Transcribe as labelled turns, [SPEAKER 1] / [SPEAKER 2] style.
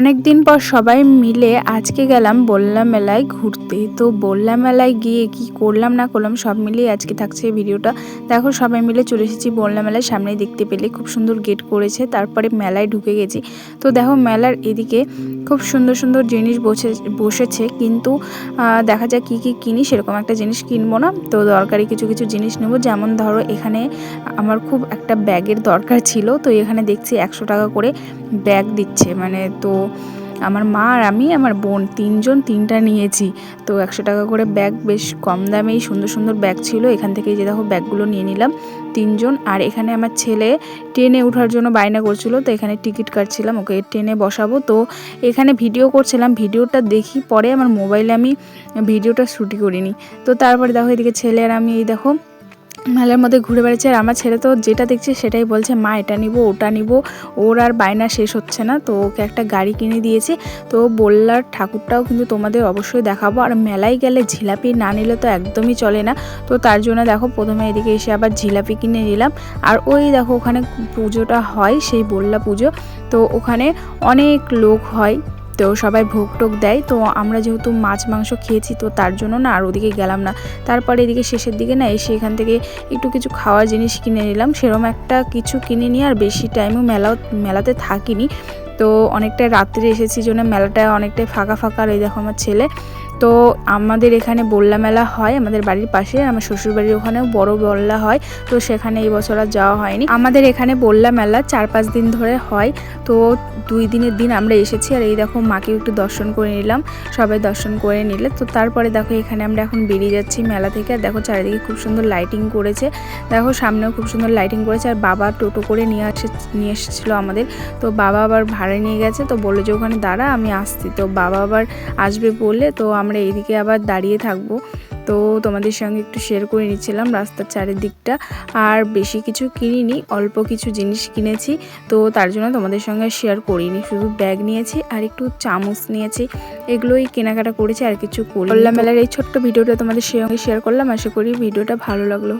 [SPEAKER 1] অনেকদিন পর সবাই মিলে আজকে গেলাম বল্লা মেলায় ঘুরতে। তো বল্লা মেলায় গিয়ে কি করলাম, না করলাম, সব মিলিয়ে আজকে থাকছে ভিডিওটা। দেখো, সবাই মিলে চলে এসেছি বল্লা মেলায় সামনে দেখতে পেলে। খুব সুন্দর গেট করেছে, তারপরে মেলায় ঢুকে গেছি। তো দেখো, মেলার এদিকে খুব সুন্দর সুন্দর জিনিস বসে, বসেছে। কিন্তু দেখা যাক কী কী কিনি, সেরকম একটা জিনিস কিনবো না। তো দরকারি কিছু কিছু জিনিস নেব। যেমন ধরো, এখানে আমার খুব একটা ব্যাগের দরকার ছিল। তো এখানে দেখছি একশো টাকা করে ব্যাগ দিচ্ছে। মানে তো আমার মা আর আমি, আমার বোন তিনজন তিনটা নিয়েছি। তো একশো টাকা করে ব্যাগ বেশ কম দামেই সুন্দর সুন্দর ব্যাগ ছিল। এখান থেকে যে দেখো ব্যাগগুলো নিয়ে নিলাম তিনজন। আর এখানে আমার ছেলে ট্রেনে ওঠার জন্য বায়না করছিল, তো এখানে টিকিট কাটছিলাম, ওকে ট্রেনে বসাবো। তো এখানে ভিডিও করছিলাম, ভিডিওটা দেখি, পরে আমার মোবাইলে আমি ভিডিওটা শ্যুটই করিনি। তো তারপরে দেখো এদিকে ছেলে আর আমি, এই দেখো মেলার মধ্যে ঘুরে বেড়াচ্ছে আর আমার ছেলে তো যেটা দেখছে সেটাই বলছে, মা, এটা নিব, ওটা নিব। ওর আর বায়না শেষ হচ্ছে না, তো ওকে একটা গাড়ি কিনে দিয়েছি। তো বললার ঠাকুরটাও কিন্তু তোমাদের অবশ্যই দেখাবো। আর মেলায় গেলে জিলাপি না নিলে তো একদমই চলে না। তো তার জন্য দেখো, প্রথমে এদিকে এসে আবার জিলাপি কিনে নিলাম। আর ওই দেখো, ওখানে পুজোটা হয়, সেই বললা পুজো। তো ওখানে অনেক লোক হয়। তো সবাই ভোগ টোক দেয়। তো আমরা যেহেতু মাছ, মাংস খেয়েছি, তো তার জন্য না আর ওদিকে গেলাম না। তারপরে এদিকে শেষের দিকে না এসে এখান থেকে একটু কিছু খাওয়ার জিনিস কিনে নিলাম। সেরম একটা কিছু কিনে নিয়ে আর বেশি টাইমও মেলাও, মেলাতে থাকিনি। তো অনেকটা রাত্রে এসেছি জন্য মেলাটা অনেকটাই ফাঁকা ফাঁকা আর এই দেখো আমার ছেলে। তো আমাদের এখানে বল্লা মেলা হয়, আমাদের বাড়ির পাশে, আমার শ্বশুর বাড়ির ওখানেও বড় বল্লা হয়, তো সেখানে এই বছর আর যাওয়া হয়নি। আমাদের এখানে বল্লা মেলা চার পাঁচ দিন ধরে হয়, তো দুই দিনের দিন আমরা এসেছি আর এই দেখো মাকে একটু দর্শন করে নিলাম, সবাই দর্শন করে নিলে। তো তারপরে দেখো এখানে আমরা এখন বেরিয়ে যাচ্ছি মেলা থেকে, আর দেখো চারিদিকে খুব সুন্দর লাইটিং করেছে। দেখো সামনেও খুব সুন্দর লাইটিং করেছে, আর বাবা টোটো করে নিয়ে আসে, নিয়ে এসেছিল আমাদের। তো বাবা আবার ভাড়া নিয়ে গেছে, তো বলল যে ওখানে দাঁড়া, আমি আসছি। তো বাবা আবার আসবে বলে, তো আমরা এইদিকে আবার দাঁড়িয়ে থাকব। তো তোমাদের সঙ্গে একটু শেয়ার করে নিচ্ছিলাম রাস্তার চারিদিকটা। আর বেশি কিছু কিনিনি, অল্প কিছু জিনিস কিনেছি। তো তার জন্য তোমাদের সঙ্গে শেয়ার করিনি। শুধু ব্যাগ নিয়েছি আর একটু চামচ নিয়েছি। এগুলোই কেনাকাটা করেছি আর কিছু করলাম মেলার এই ছোট্ট ভিডিওটা তোমাদের সঙ্গে শেয়ার করলাম। আশা করি ভিডিওটা ভালো লাগল।